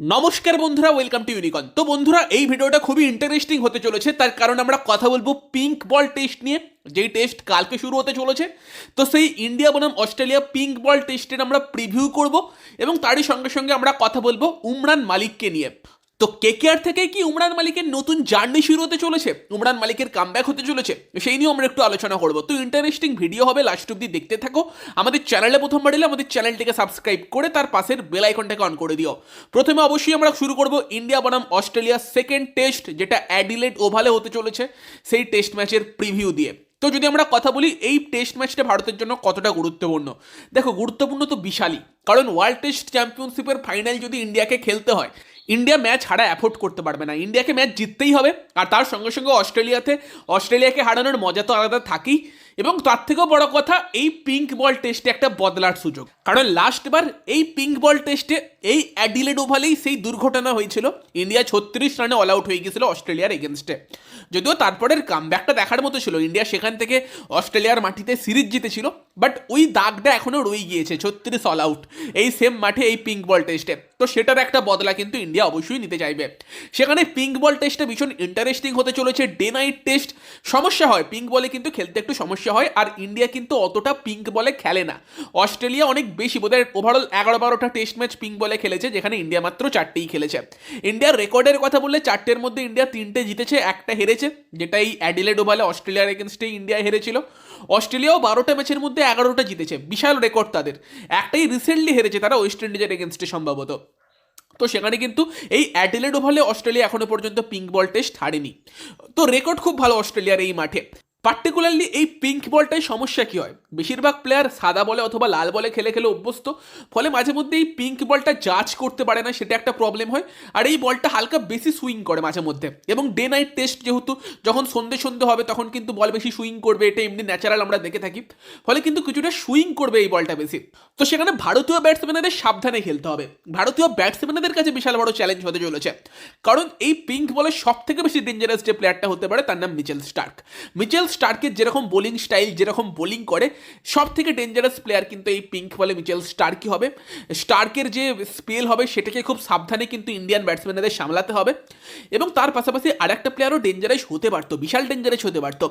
নমস্কার বন্ধুরা welcome to ইউনিকন তো বন্ধুরা, এই ভিডিওটা খুবই ইন্টারেস্টিং হতে চলেছে। তার কারণ আমরা কথা বলব পিঙ্ক বল টেস্ট নিয়ে, যেই টেস্ট কালকে শুরু হতে চলেছে। তো সেই ইন্ডিয়া বনাম অস্ট্রেলিয়া পিঙ্ক বল টেস্টের আমরা প্রিভিউ করব এবং তারই সঙ্গে সঙ্গে আমরা কথা বলব উমরান মালিককে নিয়ে। তো কেকেআর থেকে কি উমরান মালিকের নতুন জার্নি শুরু হতে চলেছে? উমরান মালিকের কামব্যাক হতে চলেছে? সেই নিয়েও আমরা একটু আলোচনা করব। তো ইন্টারেস্টিং ভিডিও হবে লাস্ট অব্দি দেখতে থাকো। আমাদের চ্যানেলে প্রথমবার এলে আমাদের চ্যানেলটিকে সাবস্ক্রাইব করে তার পাশের বেল আইকনটাকে অন করে দিও। প্রথমে অবশ্যই আমরা শুরু করব ইন্ডিয়া বনাম অস্ট্রেলিয়া সেকেন্ড টেস্ট যেটা অ্যাডিলেড ওভালে হতে চলেছে। সেই টেস্ট ম্যাচের প্রিভিউ দিয়ে। তো যদি আমরা কথা বলি, এই টেস্ট ম্যাচটা ভারতের জন্য কতটা গুরুত্বপূর্ণ? দেখো, গুরুত্বপূর্ণ তো বিশালই। কারণ ওয়ার্ল্ড টেস্ট চ্যাম্পিয়নশিপের ফাইনাল যদি ইন্ডিয়াকে খেলতে হয় ইন্ডিয়া ম্যাচ হারা অ্যাফোর্ড করতে পারবে না। ইন্ডিয়াকে ম্যাচ জিততেই হবে, আর তার সঙ্গে সঙ্গে অস্ট্রেলিয়াতে, অস্ট্রেলিয়াকে হারানোর মজা তো আলাদা থাকেই। এবং তার থেকেও বড় কথা, এই পিঙ্ক বল টেস্টে একটা বদলার সুযোগ। কারণ লাস্টবার এই পিঙ্ক বল টেস্টে এই অ্যাডিলেড ওভালেই সেই দুর্ঘটনা হয়েছিল। ইন্ডিয়া ছত্রিশ রানে অল আউট হয়ে গিয়েছিল অস্ট্রেলিয়ার এগেনস্টে যদিও তারপরের কামব্যাকটা দেখার মতো ছিল। ইন্ডিয়া সেখান থেকে অস্ট্রেলিয়ার মাটিতে সিরিজ জিতেছিল। বাট ওই দাগটা এখনও রয়ে গিয়েছে, ছত্রিশ অল আউট এই সেম মাঠে এই পিঙ্ক বল টেস্টে তো সেটার একটা বদলা কিন্তু ইন্ডিয়া অবশ্যই নিতে চাইবে। সেখানে পিঙ্ক বল টেস্টে ভীষণ ইন্টারেস্টিং হতে চলেছে ডে নাইট টেস্ট সমস্যা হয় পিঙ্ক বলে কিন্তু খেলতে একটু সমস্যা হয়, আর ইন্ডিয়া কিন্তু অতটা পিঙ্ক বলে খেলে না। অস্ট্রেলিয়া অনেক বেশি, বোধহয় ওভারঅল এগারো বারোটা টেস্ট ম্যাচ পিঙ্ক বলে খেলেছে, যেখানে ইন্ডিয়া মাত্র চারটেই খেলেছে। ইন্ডিয়ার রেকর্ডের কথা বললে চারটের মধ্যে ইন্ডিয়া তিনটে জিতেছে, একটা হেরেছে, যেটা এই অ্যাডিলেড ওভালে অস্ট্রেলিয়ার এগেনস্টে ইন্ডিয়া হেরেছিল। অস্ট্রেলিয়াও বারোটা ম্যাচের মধ্যে এগারোটা জিতেছে, বিশাল রেকর্ড তাদের। একটাই রিসেন্টলি হেরেছে তারা ওয়েস্ট ইন্ডিজের এগেনস্টে সম্ভবত। তো সেখানে কিন্তু এই অ্যাডিলেড ওভালে অস্ট্রেলিয়া এখনও পর্যন্ত পিঙ্ক বল টেস্ট হারেনি। তো রেকর্ড খুব ভালো অস্ট্রেলিয়ার এই মাঠে। পার্টিকুলারলি এই পিঙ্ক বলটাই সমস্যা কী হয়? বেশিরভাগ প্লেয়ার সাদা বলে অথবা লাল বলে খেলে খেলে অভ্যস্ত। ফলে মাঝে মধ্যে এই পিঙ্ক বলটা জাজ করতে পারে না, সেটা একটা প্রবলেম হয়। আর এই বলটা হালকা বেশি সুইং করে মাঝে মধ্যে। এবং ডে নাইট টেস্ট যেহেতু, যখন সন্ধে সন্ধে হবে, তখন কিন্তু বল বেশি সুইং করবে, এটা এমনি ন্যাচারাল আমরা দেখে থাকি। ফলে কিন্তু কিছুটা সুইং করবে এই বলটা বেশি। তো সেখানে ভারতীয় ব্যাটসম্যানদের সাবধানে খেলতে হবে। ভারতীয় ব্যাটসম্যানদের কাছে বিশাল বড় চ্যালেঞ্জ হতে চলেছে। কারণ এই পিঙ্ক বলের সব থেকে বেশি ডেঞ্জারাস যে প্লেয়ারটা হতে পারে, তার নাম মিচেল স্টার্ক মিচেল স্টার্কের যেরকম বোলিং স্টাইল যেরকম বোলিং করে সব থেকে ডেঞ্জারাস প্লেয়ার কিন্তু এই পিঙ্ক বলে মিচেল স্টার্কই হবে। স্টার্কের যে স্পেল হবে, সেটাকে খুব সাবধানে কিন্তু ইন্ডিয়ান ব্যাটসম্যানদের সামলাতে হবে। এবং তার পাশাপাশি আর একটা প্লেয়ারও ডেঞ্জারাস হতে পারতো, বিশাল ডেঞ্জারাস হতে পারতো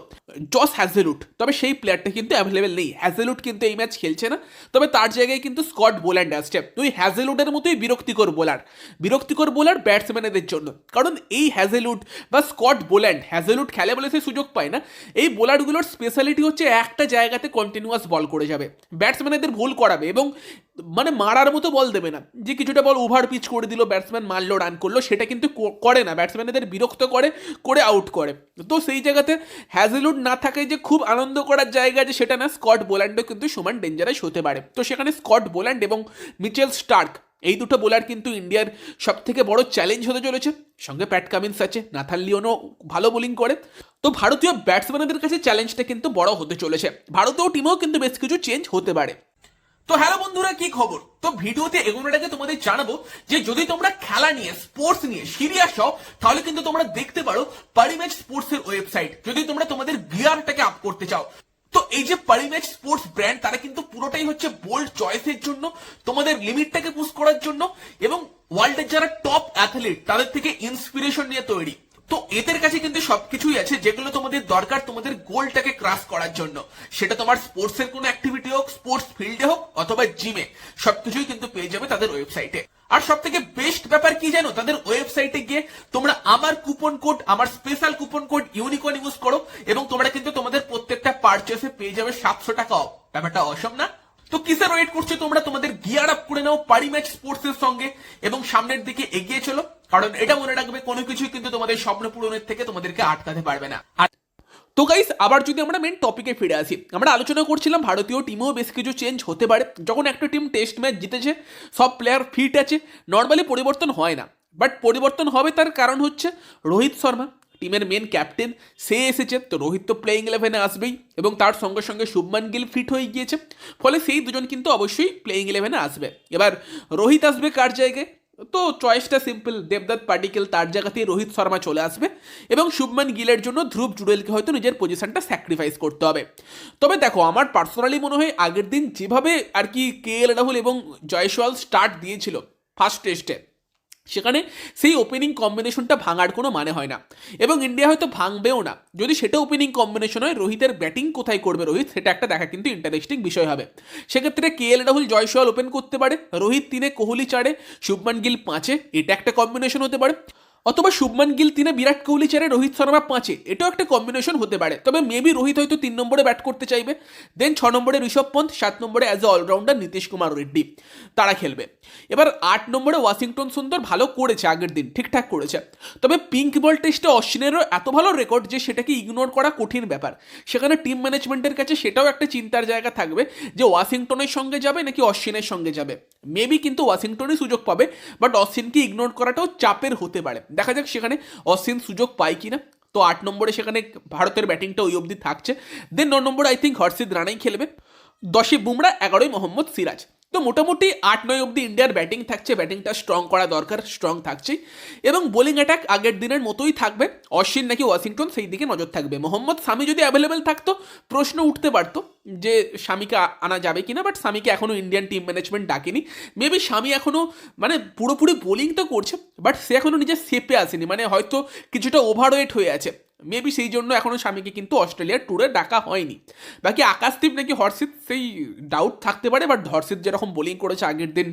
জস হ্যাজেলুট তবে সেই প্লেয়ারটা কিন্তু অ্যাভেলেবেল নেই। হ্যাজেলুট কিন্তু এই ম্যাচ খেলছে না। তবে তার জায়গায় কিন্তু স্কট বোল্যান্ড আসছে। তুই হ্যাজেলুটের মতোই বিরক্তিকর বোলার বিরক্তিকর বোলার ব্যাটসম্যানদের জন্য। কারণ এই হ্যাজেলুট বা স্কট বোল্যান্ড হ্যাজেলুট খেলে বলে সে সুযোগ পায় না। এই বোলারগুলোর স্পেশালিটি হচ্ছে একটা জায়গাতে কন্টিনিউয়াস বল করে যাবে। ব্যাটসম্যানদের ভুল করাবে এবং মানে মারার মতো বল দেবে না। যে কিছুটা বল ওভার পিচ করে দিল ব্যাটসম্যান মারলো রান করল, সেটা কিন্তু করে না। ব্যাটসম্যানদের বিরক্ত করে করে আউট করে। তো সেই জায়গাতে হ্যাজেলুড না থাকে যে খুব আনন্দ করার জায়গা যে সেটা না স্কট বোল্যান্ডও কিন্তু সমান ডেঞ্জারাস হতে পারে। তো সেখানে স্কট বোল্যান্ড এবং মিচেল স্টার্ক এই দুটো বোলার কিন্তু ইন্ডিয়ার সব থেকে বড় চ্যালেঞ্জ হতে চলেছে। সঙ্গে প্যাট কামিন্স আছে নাথান লিওনও ভালো বোলিং করে। তো ভারতীয় ব্যাটসম্যানদের কাছে চ্যালেঞ্জটা কিন্তু বড় হতে চলেছে। ভারতীয় টিমেও কিন্তু বেশ কিছু চেঞ্জ হতে পারে। তো হ্যালো বন্ধুরা, কি খবর? তো ভিডিওতে এগোনোর তোমাদের জানাব যে যদি তোমরা খেলা নিয়ে স্পোর্টস নিয়ে সিরিয়াস হও, তাহলে কিন্তু তোমরা দেখতে পারো পারিম্যাচ স্পোর্টস এর ওয়েবসাইট যদি তোমরা তোমাদের গিয়ারটাকে আপ করতে চাও তো এই যে পারিম্যাচ স্পোর্টস ব্র্যান্ড তারা কিন্তু পুরোটাই হচ্ছে বোল্ড চয়েসের জন্য, তোমাদের লিমিটটাকে পুশ করার জন্য এবং ওয়ার্ল্ডের যারা টপ অ্যাথলিট তাদের থেকে ইন্সপিরেশন নিয়ে তৈরি। তো এদের কাছে কিন্তু সবকিছুই আছে, যেগুলো তোমাদের দরকার, তোমাদের গোলটাকে ক্রাস করার জন্য। সেটা তোমার স্পোর্টস এর কোনো অ্যাক্টিভিটি হোক স্পোর্টস ফিল্ডে হোক, অথবা জিমে সবকিছুই কিন্তু পেয়ে যাবে তাদের ওয়েবসাইটে আর সব থেকে বেস্ট ব্যাপার কি জানো? তাদের ওয়েবসাইটে গিয়ে তোমরা আমার কুপন কোড আমার স্পেশাল কুপন কোড ইউনিকন ইউজ করো, এবং তোমরা কিন্তু তোমাদের প্রত্যেকটা পারচেসে পেয়ে যাবে সাতশো টাকা অফ ব্যাপারটা অসম না? তো কিসের ওয়েট করছ তোমরা? তোমাদের গিয়ার আপ করে নাও পারি ম্যাচ স্পোর্টস এর সঙ্গে এবং সামনের দিকে এগিয়ে চলো। কারণ এটা মনে রাখবে, কোনো কিছুই কিন্তু তোমাদের স্বপ্ন পূরণের থেকে তোমাদেরকে আটকাতে পারবে না। তো গাইস আবার যদি আমরা মেন টপিকে ফিরে আসি, আমরা আলোচনা করছিলাম ভারতীয় টিমেও বেশ কিছু চেঞ্জ হতে পারে। যখন একটা টিম টেস্ট ম্যাচ জিতেছে, সব প্লেয়ার ফিট আছে নর্মালি পরিবর্তন হয় না। বাট পরিবর্তন হবে তার কারণ হচ্ছে রোহিত শর্মা। টিমের মেন ক্যাপ্টেন সে এসেছে। তো রোহিত তো প্লেইং ইলেভেনে আসবেই এবং তার সঙ্গে সঙ্গে শুভমান গিল ফিট হয়ে গিয়েছে। ফলে সেই দুজন কিন্তু অবশ্যই প্লেইং ইলেভেনে আসবে। এবার রোহিত আসবে কার জায়গায়? তো চয়েসটা সিম্পল দেবদত্ত পার্টিকেল তার জায়গাতেই রোহিত শর্মা চলে আসবে এবং শুভমান গিলের জন্য ধ্রুব জুডেলকে হয়তো নিজের পজিশনটা স্যাক্রিফাইস করতে হবে। তবে দেখো, আমার পার্সোনালি মনে হয় আগের দিন যেভাবে আর কি কে এল রাহুল এবং জয়সওয়াল স্টার্ট দিয়েছিল ফার্স্ট টেস্টে সেখানে সেই ওপেনিং কম্বিনেশনটা ভাঙার কোনো মানে হয় না। এবং ইন্ডিয়া হয়তো ভাঙবেও না। যদি সেটা ওপেনিং কম্বিনেশন হয়, রোহিতের ব্যাটিং কোথায় করবে রোহিত, সেটা একটা দেখা কিন্তু ইন্টারেস্টিং বিষয় হবে। সেক্ষেত্রে K L Rahul Jaiswal open করতে পারে। রোহিত তিনে কোহলি চারে শুভমান গিল পাঁচে, এটা একটা কম্বিনেশন হতে পারে। অথবা শুভমান গিল তিনে বিরাট কোহলি চারে রোহিত শর্মা পাঁচে। এটাও একটা কম্বিনেশন হতে পারে। তবে মেবি রোহিত হয়তো তিন নম্বরে ব্যাট করতে চাইবে। দেন ছ নম্বরে ঋষভ পন্থ, সাত নম্বরে as a allrounder Nitish Kumar Reddy. তারা খেলবে। এবার আট নম্বরে ওয়াশিংটন সুন্দর ভালো করেছে আগের দিন, ঠিকঠাক করেছে। তবে পিঙ্ক বল টেস্টে অশ্বিনেরও এত ভালো রেকর্ড যে সেটাকে ইগনোর করা কঠিন ব্যাপার। সেখানে টিম ম্যানেজমেন্টের কাছে সেটাও একটা চিন্তার জায়গা থাকবে যে ওয়াশিংটনের সঙ্গে যাবে নাকি অশ্বিনের সঙ্গে যাবে। মেবি কিন্তু ওয়াশিংটনই সুযোগ পাবে বাট অশ্বিনকে ইগনোর করাটাও চাপের হতে পারে। দেখা যাক সেখানে অশ্বিন সুযোগ পায় কিনা। তো আট নম্বরে সেখানে ভারতের ব্যাটিংটা ওই অবধি থাকছে। দেন ন নম্বরে আই থিঙ্ক হর্ষিদ রানাই খেলবে। দশে বুমরা এগারোই মোহাম্মদ সিরাজ। তো মোটামুটি আট, নয় অবধি ইন্ডিয়ার ব্যাটিং থাকছে। ব্যাটিংটা স্ট্রং করা দরকার স্ট্রং থাকছেই। এবং বোলিং অ্যাটাক আগের দিনের মতোই থাকবে। অশ্বিন নাকি ওয়াশিংটন সেই দিকে নজর থাকবে। মোহাম্মদ সামি যদি অ্যাভেলেবেল থাকতো, প্রশ্ন উঠতে পারতো। যে স্বামীকে আনা যাবে কিনা বাট স্বামীকে এখনও ইন্ডিয়ান টিম ম্যানেজমেন্ট ডাকেনি। মেবি স্বামী এখনও মানে পুরোপুরি বোলিং তো করছে বাট সে এখনও নিজের সেপে আসেনি মানে হয়তো কিছুটা ওভারওয়েট হয়ে আছে। মেবি সেই জন্য এখনও স্বামীকে কিন্তু অস্ট্রেলিয়ার ট্যুরে ডাকা হয়নি। বাকি আকাশদীপ নাকি হর্ষিত সেই ডাউট থাকতে পারে বাট হর্ষিত যেরকম বোলিং করেছে আগের দিন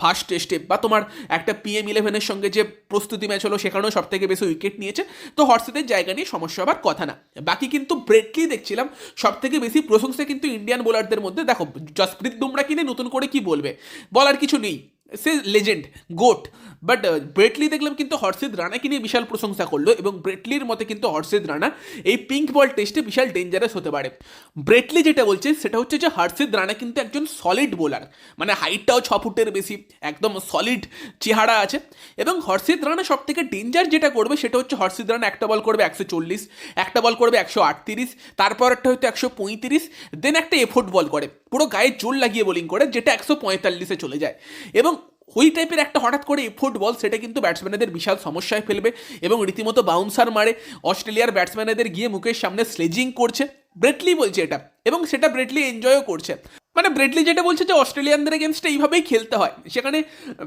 ফার্স্ট টেস্টে বা তোমার একটা পিএম ইলেভেনের সঙ্গে যে প্রস্তুতি ম্যাচ হলো, সেখানেও সব থেকে বেশি উইকেট নিয়েছে। তো হর্ষিতের জায়গা নিয়ে সমস্যা হবার কথা না। বাকি কিন্তু ব্রেটলি দেখছিলাম সব থেকে বেশি প্রশংসা কিন্তু ইন্ডিয়ান বোলারদের মধ্যে। দেখো জসপ্রীত বুমরা কিনে নতুন করে কি বলবে? বলার কিছু নেই। সে legend GOAT but Brett Lee দেখলাম কিন্তু হর্ষিদ রানাকে নিয়ে বিশাল প্রশংসা করল এবং ব্রেটলির মতে কিন্তু হর্ষিদ রানা এই পিঙ্ক বল টেস্টে বিশাল ডেঞ্জারাস হতে পারে। ব্রেটলি যেটা বলছে সেটা হচ্ছে যে হর্ষিদ রানা কিন্তু একজন সলিড বোলার মানে হাইটটাও ছ ফুটের বেশি, একদম সলিড চেহারা আছে। এবং হর্ষিদ রানা সব থেকে ডেঞ্জার যেটা করবে সেটা হচ্ছে হর্ষিদ রানা একটা বল করবে একশো চল্লিশ, একটা বল করবে একশো আটত্রিশ, তারপর একটা হয়তো একশো পঁয়ত্রিশ দেন একটা এফোর্ট বল করে। পুরো গায়ে জোর লাগিয়ে বোলিং করে, যেটা একশো পঁয়তাল্লিশে চলে যায়। এবং ওই টাইপের একটা হঠাৎ করে ফুটবল সেটা কিন্তু ব্যাটসম্যানদের বিশাল সমস্যায় ফেলবে এবং রীতিমতো বাউন্সার মারে। অস্ট্রেলিয়ার ব্যাটসম্যানদের গিয়ে মুখের সামনে স্লেজিং করছে। ব্রেটলি বলছে এটা এবং সেটা ব্রেটলি এনজয়ও করছে। মানে ব্রেটলি যেটা বলছে যে অস্ট্রেলিয়ানদের এগেনস্টে এইভাবেই খেলতে হয়। সেখানে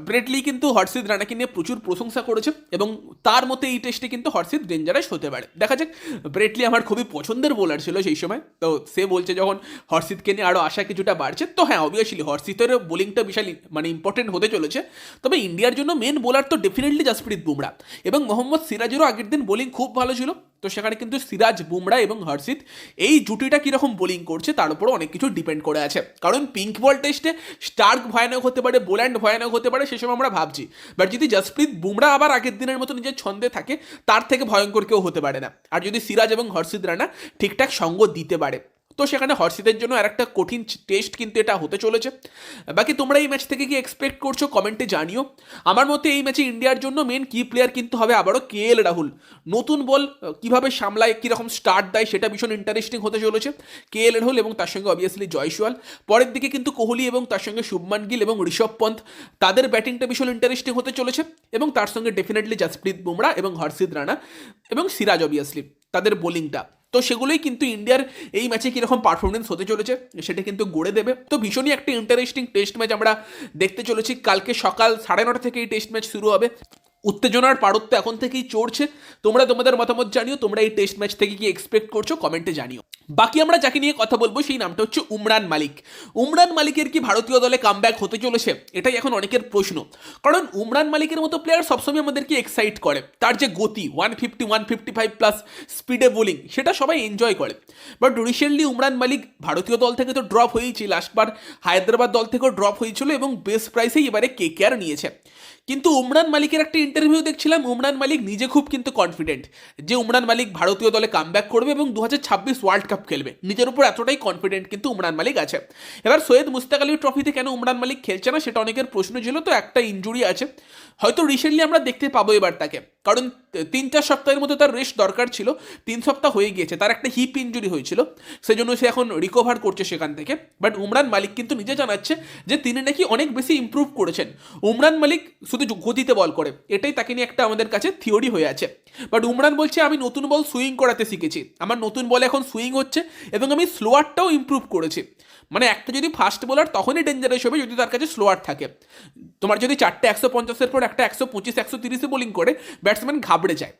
ব্রেটলি কিন্তু হর্ষিদ রানাকে নিয়ে প্রচুর প্রশংসা করেছে এবং তার মতে এই টেস্টে কিন্তু হর্ষিদ ডেঞ্জারাস হতে পারে। দেখা যাক ব্রেটলি আমার খুবই পছন্দের বোলার ছিল সেই সময়। তো সে বলছে যখন হর্ষিদকে নিয়ে আরও আশা কিছুটা বাড়ছে, তো হ্যাঁ অবভিয়াসলি হর্ষিতের বোলিংটা বিশাল মানে ইম্পর্টেন্ট হতে চলেছে। তবে ইন্ডিয়ার জন্য মেন বোলার তো ডেফিনেটলি জাসপ্রীত বুমরা এবং মোহাম্মদ সিরাজেরও আগের দিন বোলিং খুব ভালো ছিল। তো সেখানে কিন্তু সিরাজ, বুমরা এবং হর্ষিত এই জুটিটা কীরকম বোলিং করছে তার উপরও অনেক কিছু ডিপেন্ড করে আছে। কারণ পিঙ্ক বল টেস্টে স্টার্ক ভয়ানক হতে পারে বোল্যান্ড ভয়ানক হতে পারে সেসব আমরা ভাবছি। বাট যদি জসপ্রীত, বুমরা আবার আগের দিনের মতো নিজের ছন্দে থাকে, তার থেকে ভয়ঙ্কর কেউ হতে পারে না। আর যদি সিরাজ এবং হর্ষিত রানা ঠিকঠাক সঙ্গ দিতে পারে তো সেখানে হর্ষিতের জন্য আর একটা কঠিন টেস্ট কিন্তু এটা হতে চলেছে। বাকি তোমরা এই ম্যাচ থেকে কি এক্সপেক্ট করছ কমেন্টে জানিও। আমার মতে এই ম্যাচে ইন্ডিয়ার জন্য মেন কি প্লেয়ার কিন্তু হবে আবারও কে এল রাহুল। নতুন বল কীভাবে সামলায়, কীরকম স্টার্ট দেয় সেটা ভীষণ ইন্টারেস্টিং হতে চলেছে কে এল রাহুল এবং তার সঙ্গে অবভিয়াসলি জয়সওয়াল। পরের দিকে কিন্তু কোহলি এবং তার সঙ্গে শুভমান গিল এবং ঋষভ পন্থ, তাদের ব্যাটিংটা ভীষণ ইন্টারেস্টিং হতে চলেছে এবং তার সঙ্গে ডেফিনেটলি জাসপ্রীত বুমরা এবং হর্ষিদ রানা এবং সিরাজ অবভিয়াসলি তাদের বোলিংটা তো সেগুলোই কিন্তু ইন্ডিয়ার এই ম্যাচে কীরকম পারফরমেন্স হতে চলেছে, সেটা কিন্তু গড়ে দেবে। তো ভীষণই একটা ইন্টারেস্টিং টেস্ট ম্যাচ আমরা দেখতে চলেছি। কালকে সকাল সাড়ে নটা থেকে এই টেস্ট ম্যাচ শুরু হবে। উত্তেজনার পারত্ব এখন থেকেই চড়ছে। তোমরা তোমাদের মতামত জানিও, তোমরা এই টেস্ট ম্যাচ থেকে কি এক্সপেক্ট করছ কমেন্টে জানিও। বাকি আমরা যাকে নিয়ে কথা বলব, সেই নামটা হচ্ছে উমরান মালিক। উমরান মালিকের কি ভারতীয় দলে কামব্যাক হতে চলেছে? এটাই এখন অনেকের প্রশ্ন। কারণ উমরান মালিকের মতো প্লেয়ার সবসময় আমাদেরকে এক্সাইট করে। তার যে গতি one fifty one fifty five plus স্পিডে বোলিং সেটা সবাই এনজয় করে। বাট রিসেন্টলি উমরান মালিক ভারতীয় দল থেকে তো ড্রপ হয়েইছে। লাস্টবার হায়দ্রাবাদ দল থেকেও ড্রপ হয়েছিল এবং বেস্ট প্রাইসেই এবারে কে কেয়ার নিয়েছে। কিন্তু উমরান মালিকের একটা ইন্টারভিউ দেখছিলাম, উমরান মালিক নিজে খুব কিন্তু কনফিডেন্ট যে উমরান মালিক ভারতীয় দলে কাম করবে এবং দু ওয়ার্ল্ড কাপ খেলবে। নিজের উপর এতটাই কনফিডেন্ট কিন্তু উমরান মালিক আছে। এবার সৈয়দ মুস্তাক আলী ট্রফিতে কেন উমরান মালিক খেলছে না, সেটা অনেকের প্রশ্ন ছিল, তো একটা ইঞ্জুরি আছে। হয়তো রিসেন্টলি আমরা দেখতে পাবো এবার তাকে। কারণ তিন চার সপ্তাহের মধ্যে তার রেস্ট দরকার ছিল, তিন সপ্তাহ হয়ে গিয়েছে, তার একটা হিপ ইঞ্জুরি হয়েছিল, সেজন্য সে এখন রিকভার করছে সেখান থেকে। বাট উমরান মালিক কিন্তু নিজে জানাচ্ছে যে তিনি নাকি অনেক বেশি ইমপ্রুভ করেছেন। উমরান মালিক শুধু গতিতে বল করে, এটাই তাকে নিয়ে একটা আমাদের কাছে থিওরি হয়ে আছে। বাট উমরান বলছে, আমি নতুন বল সুইং করাতে শিখেছি। আমার নতুন বল এখন সুইং হচ্ছে এবং আমি স্লোয়ারটাও ইমপ্রুভ করেছি। মানে একটা যদি ফাস্ট বোলার তখনই ডেঞ্জারাস হবে যদি তার কাছে স্লোয়ার থাকে। তোমার যদি চারটে একশো পঞ্চাশের পর একটা একশো পঁচিশ, একশো তিরিশে বোলিং করে ব্যাটসম্যান ঘাবড়ে যায়।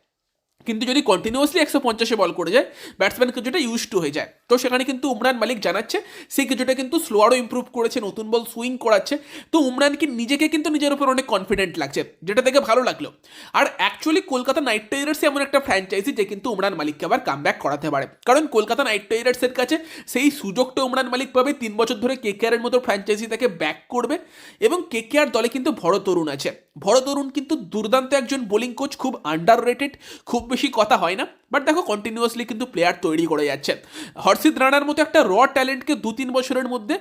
কিন্তু যদি কন্টিনিউয়াসলি একশো পঞ্চাশে বল করে যায় ব্যাটসম্যান কিছুটা ইউজ টু হয়ে যায়। তো সেখানে কিন্তু উমরান মালিক জানাচ্ছে, সে কিছুটা কিন্তু স্লোয়ারও ইমপ্রুভ করেছে, নতুন বল সুইং করাচ্ছে। তো উমরানকে নিজেকে কিন্তু নিজের উপর অনেক কনফিডেন্ট লাগছে, যেটা দেখে ভালো লাগল। আর অ্যাকচুয়ালি কলকাতা নাইট রাইডার্স এমন একটা ফ্র্যাঞ্চাইজি যে কিন্তু উমরান মালিককে আবার কাম ব্যাক করাতে পারে। কারণ কলকাতা নাইট রাইডার্সের কাছে সেই সুযোগটা উমরান মালিক পাবে, তিন বছর ধরে কেকেআরের মতো ফ্র্যাঞ্চাইজি তাকে ব্যাক করবে। এবং কেকেআর দলে কিন্তু ভরত তরুণ আছে। ভরত তরুণ কিন্তু দুর্দান্ত একজন বোলিং কোচ খুব আন্ডার রেটেড খুব বেশি কথা হয় না বাট দেখো কন্টিনিউয়াসলি কিন্তু প্লেয়ার তৈরি করে যাচ্ছে। হর্ষিত রানার মতো একটা র ট্যালেন্টকে দু তিন বছরের মধ্যে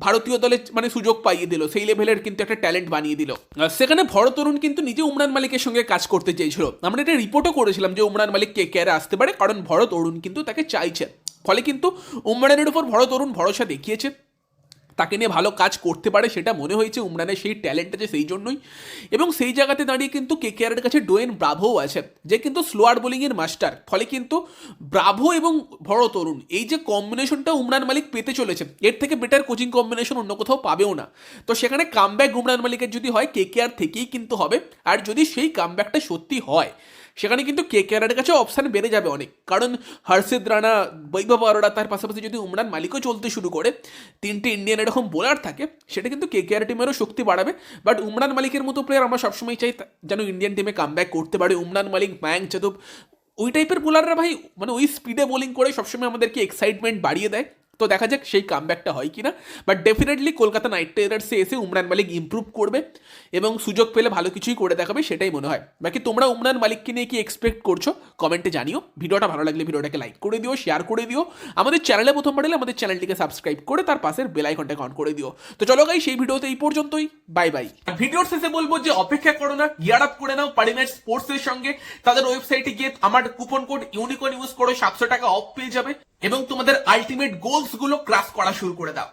ভারতীয় দলে মানে সুযোগ পাইয়ে দিল, সেই লেভেলের কিন্তু একটা ট্যালেন্ট বানিয়ে দিল। সেখানে ভরত তরুণ কিন্তু নিজে উমরান মালিকের সঙ্গে কাজ করতে চেয়েছিল। আমরা এটা রিপোর্টও করেছিলাম যে উমরান মালিক কে কেয়ারে আসতে পারে, কারণ ভরত তরুণ কিন্তু তাকে চাইছে। ফলে কিন্তু উমরানের উপর ভরত তরুণ ভরসা দেখিয়েছে। তাকে নিয়ে ভালো কাজ করতে পারে, সেটা মনে হয়েছে উমরানের সেই ট্যালেন্ট আছে সেই জন্যই। এবং সেই জায়গাতে দাঁড়িয়ে কিন্তু কেকেআরের কাছে ডোয়েন ব্রাভোও আছে, যে কিন্তু স্লোয়ার বোলিংয়ের মাস্টার ফলে কিন্তু ব্রাভো এবং ভরত তরুণ, এই যে কম্বিনেশনটা উমরান মালিক পেতে চলেছে, এর থেকে বেটার কোচিং কম্বিনেশন অন্য কোথাও পাবেও না। তো সেখানে কামব্যাক উমরান মালিকের যদি হয় কেকেআর থেকেই কিন্তু হবে। আর যদি সেই কামব্যাকটা সত্যি হয় সেখানে কিন্তু কে কে কেয়ারের কাছে অপশান বেড়ে যাবে অনেক। কারণ হর্ষিদ রানা, বৈভব অরোরা তার পাশাপাশি যদি উমরান মালিকও চলতে শুরু করে, তিনটে ইন্ডিয়ান এরকম বোলার থাকে, সেটা কিন্তু কে কে আর টিমেরও শক্তি বাড়াবে। বাট উমরান মালিকের মতো প্লেয়ার আমরা সবসময় চাই যেন ইন্ডিয়ান টিমে কামব্যাক করতে পারে। উমরান মালিক ম্যাং যাদব ওই টাইপের বোলাররা ভাই মানে ওই স্পিডে বোলিং করে সবসময় আমাদেরকে এক্সাইটমেন্ট বাড়িয়ে দেয়। তো দেখা যাক সেই কামব্যাকটা হয় কিনা। বাট ডেফিনেটলি কলকাতা নাইট রাইডার্সে এসে উমরান মালিক ইমপ্রুভ করবে এবং সুযোগ পেলে ভালো কিছুই করে দেখাবে, সেটাই মনে হয়। বাকি তোমরা উমরান মালিককে নিয়ে কি এক্সপেক্ট করছ কমেন্টে জানিও। ভিডিওটা ভালো লাগলে ভিডিওটাকে লাইক করে দিও শেয়ার করে দিও। আমাদের চ্যানেলে প্রথমবার এলে আমাদের চ্যানেলটিকে সাবস্ক্রাইব করে তার পাশের বেল আইকনটাকে অন করে দিও। তো চলো গাই সেই ভিডিওতে এই পর্যন্তই। বাই বাই ভিডিওর শেষে বলব যে, অপেক্ষা করো না গিয়ার আপ করে নাও পারিনাইট স্পোর্টস এর সঙ্গে। তাদের ওয়েবসাইটে গিয়ে আমার কুপন কোড ইউনিকন ইউজ করো সাতশো টাকা অফ পেয়ে যাবে। এবং তোমাদের আলটিমেট গোলসগুলো ক্রাস করা শুরু করে দাও।